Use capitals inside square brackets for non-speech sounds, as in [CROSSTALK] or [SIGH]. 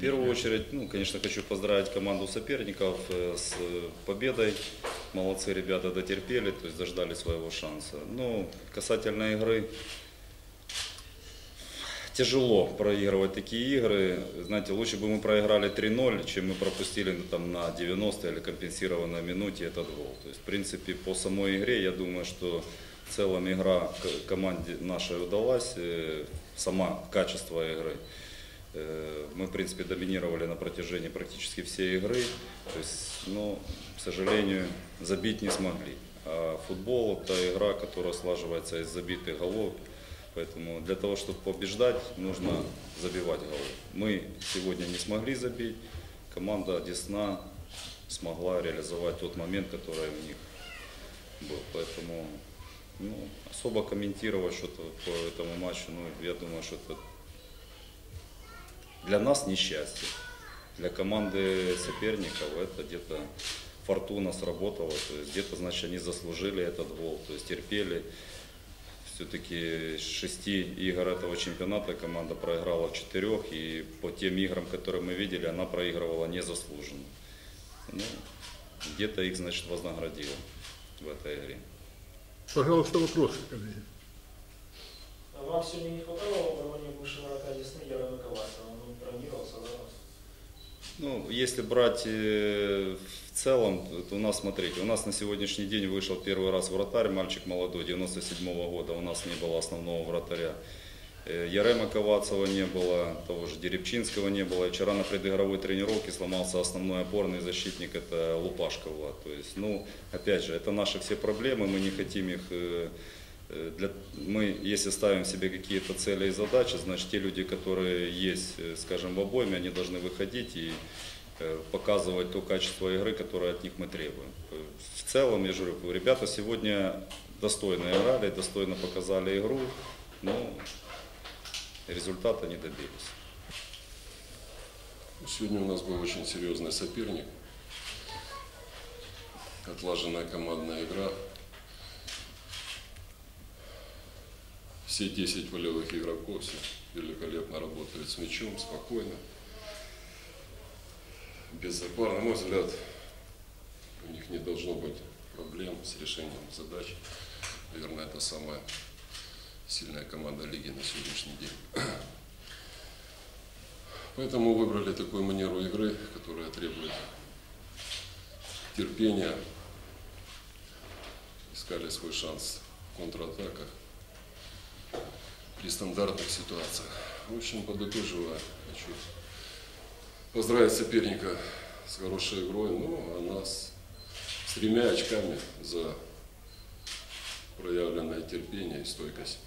В первую очередь, ну, конечно, хочу поздравить команду соперников э, с э, победой. Молодцы ребята дотерпели, то есть дождали своего шанса. Ну, касательно игры, тяжело проигрывать такие игры. Знаете, лучше бы мы проиграли 3-0, чем мы пропустили ну, там, на 90 или компенсированной минуте этот гол. То есть, в принципе, по самой игре, я думаю, что в целом игра команде нашей удалась, э, сама качество игры. Э, Мы, в принципе, доминировали на протяжении практически всей игры. То есть, ну, к сожалению, забить не смогли. А футбол – это игра, которая слаживается из забитых голов. Поэтому для того, чтобы побеждать, нужно забивать голы. Мы сегодня не смогли забить. Команда Десна смогла реализовать тот момент, который у них был. Поэтому ну, особо комментировать что-то по этому матчу, ну, я думаю, что это для нас несчастье. Для команды соперников это где-то фортуна сработала, то есть где-то, значит, они заслужили этот гол, то есть терпели. Все-таки с шести игр этого чемпионата команда проиграла в четырех, и по тем играм, которые мы видели, она проигрывала незаслуженно. Ну, где-то их, значит, вознаградило в этой игре. Пожалуйста, вопросы, коллеги. А Вам сегодня не хватало Ну, если брать э, в целом, то у нас, смотрите, у нас на сегодняшний день вышел первый раз вратарь, мальчик молодой, 97 года, у нас не было основного вратаря. Э, Ярема Ковацева не было, того же Деребчинского не было. И вчера на предыгровой тренировке сломался основной опорный защитник, это Лупашка Влад. То есть, ну, опять же, это наши все проблемы, мы не хотим их Э, Для, мы, если ставим себе какие-то цели и задачи, значит, те люди, которые есть, э, скажем, в обойме, они должны выходить и э, показывать то качество игры, которое от них мы требуем. Э, В целом, я же говорю, ребята сегодня достойно играли, достойно показали игру, но результата не добились. Сегодня у нас был очень серьезный соперник. Отлаженная командная игра. Все 10 волевых игроков все великолепно работают с мячом, спокойно. Без запара, на мой взгляд, у них не должно быть проблем с решением задач. Наверное, это самая сильная команда лиги на сегодняшний день. [CLEARS THROAT] Поэтому выбрали такую манеру игры, которая требует терпения. Искали свой шанс в контратаках при стандартных ситуациях. В общем, подытоживая, хочу поздравить соперника с хорошей игрой, ну, а нас с тремя очками за проявленное терпение и стойкость.